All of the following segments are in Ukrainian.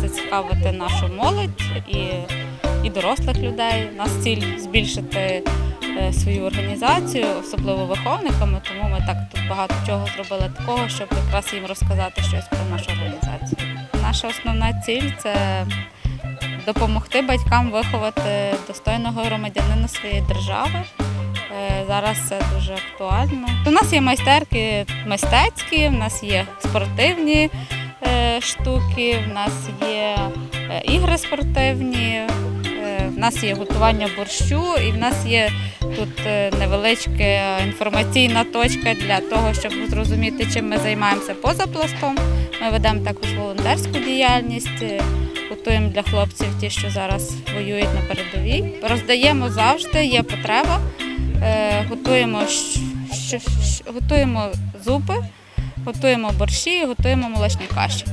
зацікавити нашу молодь і, і дорослих людей. У нас ціль збільшити е, свою організацію, особливо виховниками, тому ми так тут багато чого зробили такого, щоб якраз їм розказати щось про нашу організацію. Наша основна ціль це допомогти батькам виховати достойного громадянина своєї держави. Е, Зараз це дуже актуально. У нас є майстерки мистецькі, в нас є спортивні е, штуки, в нас є е, ігри спортивні, в нас є готування борщу і в нас є тут невеличка інформаційна точка для того, щоб зрозуміти, чим ми займаємося поза пластом. Ми ведемо також волонтерську діяльність. Готуємо для хлопців ті, що зараз воюють на передовій. Роздаємо завжди, є потреба. Е, готуємо, готуємо зупи, готуємо борщі, готуємо молочні каші.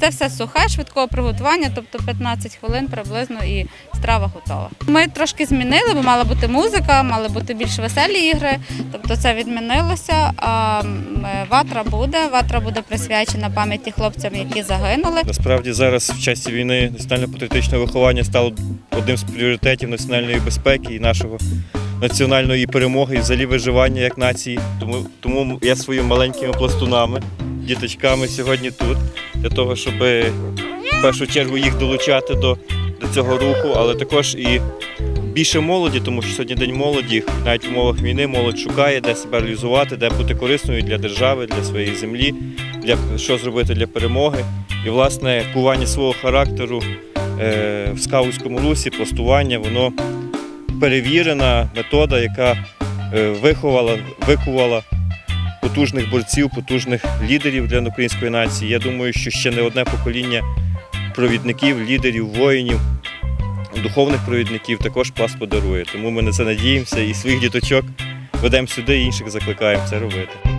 Це все сухе, швидкого приготування, тобто 15 хвилин приблизно і страва готова. Ми трошки змінили, бо мала бути музика, мали бути більш веселі ігри. Тобто це відмінилося. А е, ватра буде. Ватра буде присвячена пам'яті хлопцям, які загинули. Насправді зараз в часі війни національно-патріотичне виховання стало одним з пріоритетів національної безпеки і нашого національної перемоги і взагалі виживання як нації. Тому, тому я своїми маленькими пластунами, діточками сьогодні тут для того, щоб в першу чергу їх долучати до, до цього руху, але також і більше молоді, тому що сьогодні день молоді, навіть в умовах війни молодь шукає, де себе реалізувати, де бути корисною для держави, для своєї землі, для що зробити для перемоги. І власне кування свого характеру е, в скаутському русі, пластування, воно перевірена метода, яка е, виховала, викувала потужних борців, потужних лідерів для української нації. Я думаю, що ще не одне покоління провідників, лідерів, воїнів, духовних провідників також пласт подарує. Тому ми на це надіємося і своїх діточок ведемо сюди, і інших закликаємо це робити.